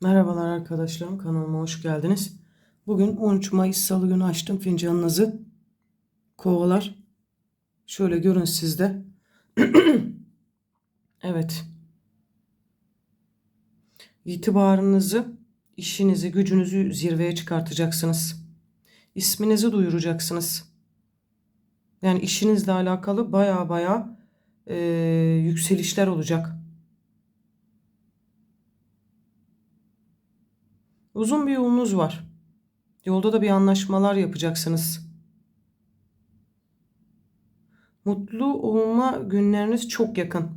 Merhabalar arkadaşlarım kanalıma hoş geldiniz. Bugün 13 Mayıs Salı günü açtım fincanınızı. Kovalar. Şöyle görün sizde. evet. İtibarınızı, işinizi, gücünüzü zirveye çıkartacaksınız. İsminizi duyuracaksınız. Yani işinizle alakalı baya baya eee, yükselişler olacak. Uzun bir yolunuz var. Yolda da bir anlaşmalar yapacaksınız. Mutlu olma günleriniz çok yakın.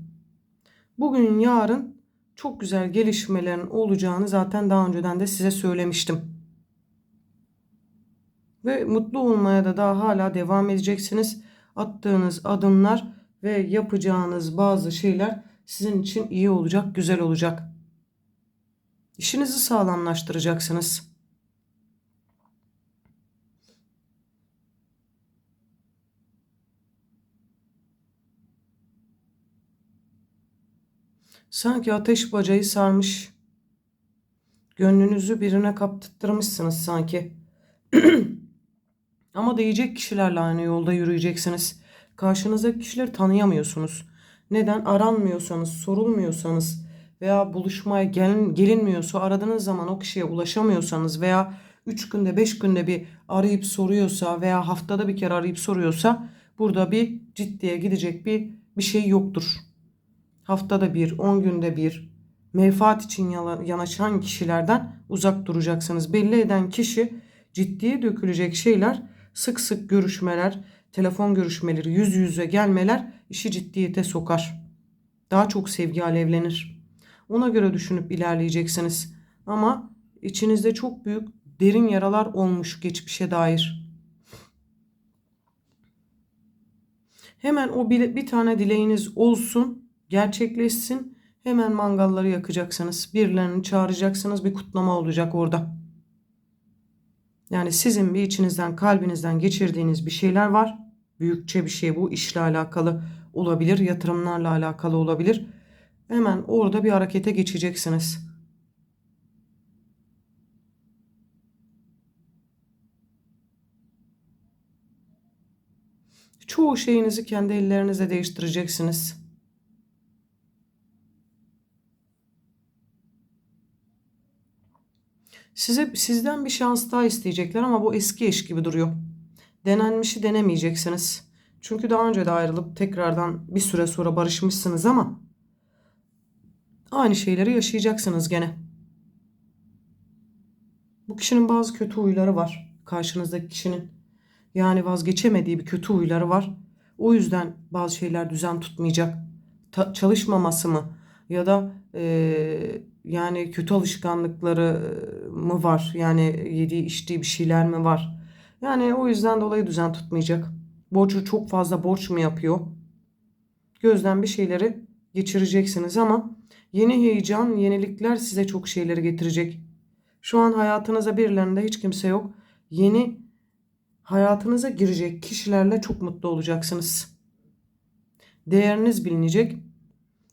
Bugün yarın çok güzel gelişmelerin olacağını zaten daha önceden de size söylemiştim. Ve mutlu olmaya da daha hala devam edeceksiniz. Attığınız adımlar ve yapacağınız bazı şeyler sizin için iyi olacak, güzel olacak. İşinizi sağlamlaştıracaksınız. Sanki ateş bacayı sarmış. Gönlünüzü birine kaptırmışsınız sanki. Ama değecek kişilerle aynı yolda yürüyeceksiniz. Karşınızdaki kişileri tanıyamıyorsunuz. Neden? Aranmıyorsanız, sorulmuyorsanız veya buluşmaya gelin, gelinmiyorsa aradığınız zaman o kişiye ulaşamıyorsanız veya 3 günde 5 günde bir arayıp soruyorsa veya haftada bir kere arayıp soruyorsa burada bir ciddiye gidecek bir bir şey yoktur. Haftada bir, 10 günde bir menfaat için yanaşan kişilerden uzak duracaksınız. Belli eden kişi ciddiye dökülecek şeyler, sık sık görüşmeler, telefon görüşmeleri, yüz yüze gelmeler işi ciddiyete sokar. Daha çok sevgi alevlenir. Ona göre düşünüp ilerleyeceksiniz. Ama içinizde çok büyük derin yaralar olmuş geçmişe dair. Hemen o bir, bir tane dileğiniz olsun, gerçekleşsin. Hemen mangalları yakacaksınız. Birilerini çağıracaksınız. Bir kutlama olacak orada. Yani sizin bir içinizden, kalbinizden geçirdiğiniz bir şeyler var. Büyükçe bir şey bu. işle alakalı olabilir, yatırımlarla alakalı olabilir. Hemen orada bir harekete geçeceksiniz. Çoğu şeyinizi kendi ellerinizle değiştireceksiniz. Size sizden bir şans daha isteyecekler ama bu eski eş gibi duruyor. Denenmişi denemeyeceksiniz. Çünkü daha önce de ayrılıp tekrardan bir süre sonra barışmışsınız ama aynı şeyleri yaşayacaksınız gene. Bu kişinin bazı kötü huyları var. Karşınızdaki kişinin. Yani vazgeçemediği bir kötü huyları var. O yüzden bazı şeyler düzen tutmayacak. Ta- çalışmaması mı? Ya da eee, yani kötü alışkanlıkları mı var? Yani yediği içtiği bir şeyler mi var? Yani o yüzden dolayı düzen tutmayacak. Borcu çok fazla borç mu yapıyor? Gözden bir şeyleri geçireceksiniz ama yeni heyecan, yenilikler size çok şeyleri getirecek. Şu an hayatınıza birilerinde hiç kimse yok. Yeni hayatınıza girecek kişilerle çok mutlu olacaksınız. Değeriniz bilinecek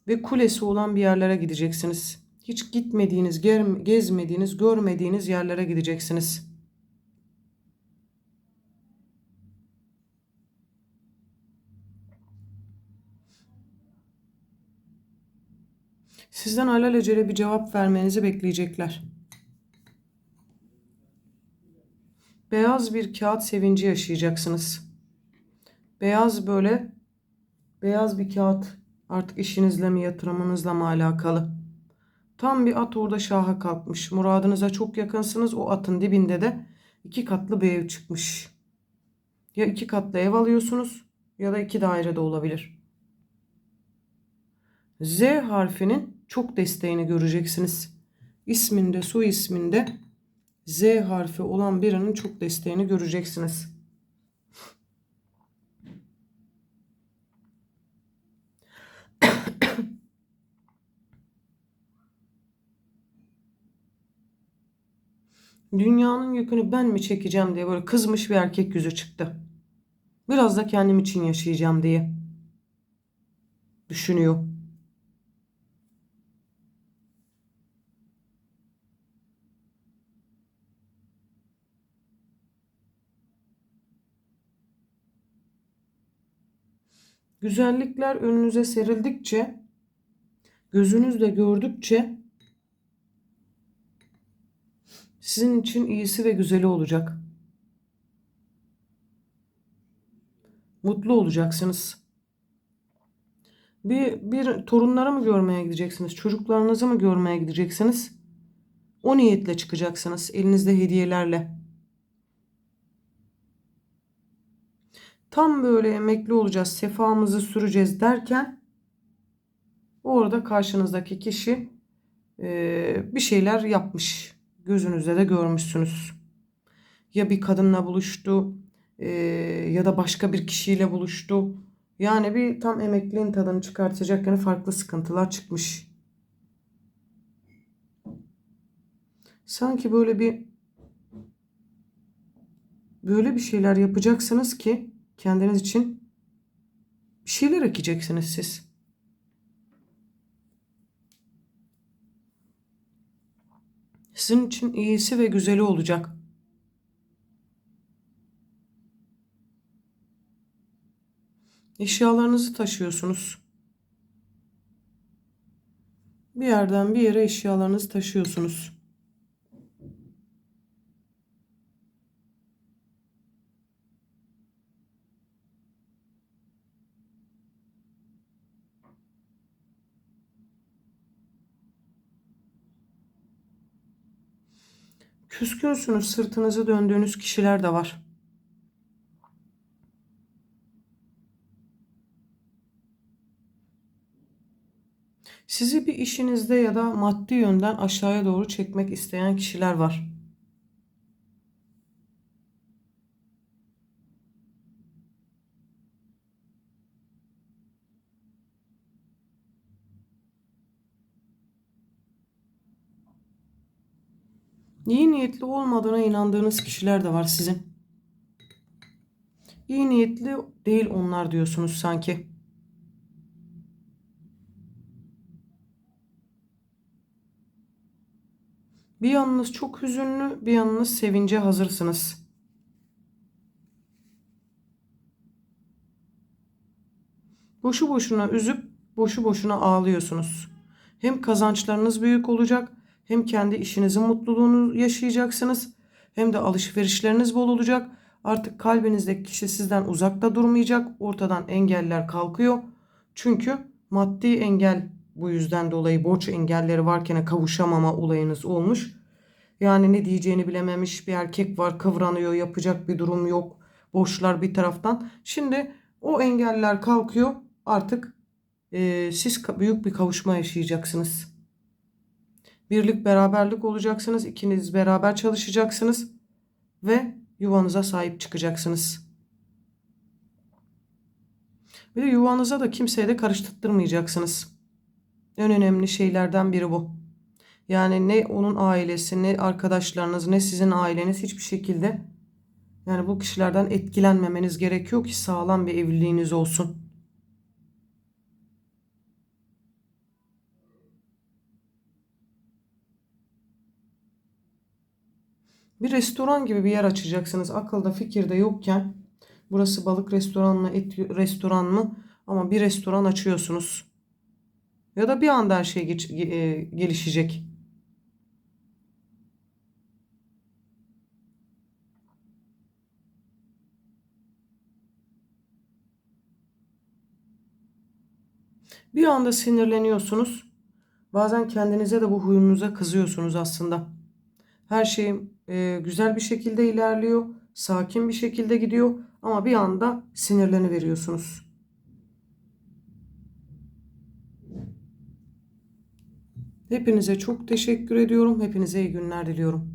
ve kulesi olan bir yerlere gideceksiniz. Hiç gitmediğiniz, gezmediğiniz, görmediğiniz yerlere gideceksiniz. Sizden alelacele bir cevap vermenizi bekleyecekler. Beyaz bir kağıt sevinci yaşayacaksınız. Beyaz böyle beyaz bir kağıt artık işinizle mi yatırımınızla mı alakalı. Tam bir at orada şaha kalkmış. Muradınıza çok yakınsınız. O atın dibinde de iki katlı bir ev çıkmış. Ya iki katlı ev alıyorsunuz ya da iki daire de olabilir. Z harfinin çok desteğini göreceksiniz. İsminde, soy isminde Z harfi olan birinin çok desteğini göreceksiniz. Dünyanın yükünü ben mi çekeceğim diye böyle kızmış bir erkek yüzü çıktı. Biraz da kendim için yaşayacağım diye düşünüyor. Güzellikler önünüze serildikçe, gözünüzle gördükçe sizin için iyisi ve güzeli olacak. Mutlu olacaksınız. Bir, bir torunları mı görmeye gideceksiniz? Çocuklarınızı mı görmeye gideceksiniz? O niyetle çıkacaksınız. Elinizde hediyelerle. Tam böyle emekli olacağız, sefamızı süreceğiz derken orada karşınızdaki kişi e, bir şeyler yapmış. Gözünüzde de görmüşsünüz. Ya bir kadınla buluştu e, ya da başka bir kişiyle buluştu. Yani bir tam emekliliğin tadını çıkartacakken farklı sıkıntılar çıkmış. Sanki böyle bir böyle bir şeyler yapacaksınız ki kendiniz için bir şeyler ekeceksiniz siz. Sizin için iyisi ve güzeli olacak. Eşyalarınızı taşıyorsunuz. Bir yerden bir yere eşyalarınızı taşıyorsunuz. Küskünsünüz, sırtınızı döndüğünüz kişiler de var. Sizi bir işinizde ya da maddi yönden aşağıya doğru çekmek isteyen kişiler var. İyi niyetli olmadığına inandığınız kişiler de var sizin. İyi niyetli değil onlar diyorsunuz sanki. Bir yanınız çok hüzünlü, bir yanınız sevince hazırsınız. Boşu boşuna üzüp boşu boşuna ağlıyorsunuz. Hem kazançlarınız büyük olacak, hem kendi işinizin mutluluğunu yaşayacaksınız, hem de alışverişleriniz bol olacak. Artık kalbinizdeki kişi sizden uzakta durmayacak. Ortadan engeller kalkıyor. Çünkü maddi engel bu yüzden dolayı borç engelleri varken kavuşamama olayınız olmuş. Yani ne diyeceğini bilememiş bir erkek var kıvranıyor yapacak bir durum yok. Borçlar bir taraftan. Şimdi o engeller kalkıyor artık e, siz büyük bir kavuşma yaşayacaksınız. Birlik beraberlik olacaksınız. İkiniz beraber çalışacaksınız. Ve yuvanıza sahip çıkacaksınız. Bir de yuvanıza da kimseye de karıştırmayacaksınız. En önemli şeylerden biri bu. Yani ne onun ailesi, ne arkadaşlarınız, ne sizin aileniz hiçbir şekilde yani bu kişilerden etkilenmemeniz gerekiyor ki sağlam bir evliliğiniz olsun. Bir restoran gibi bir yer açacaksınız. Akılda fikirde yokken burası balık restoran mı, et restoran mı ama bir restoran açıyorsunuz. Ya da bir anda her şey geç, e, gelişecek. Bir anda sinirleniyorsunuz. Bazen kendinize de bu huyunuza kızıyorsunuz aslında. Her şey e, güzel bir şekilde ilerliyor. Sakin bir şekilde gidiyor. Ama bir anda sinirleni veriyorsunuz. Hepinize çok teşekkür ediyorum. Hepinize iyi günler diliyorum.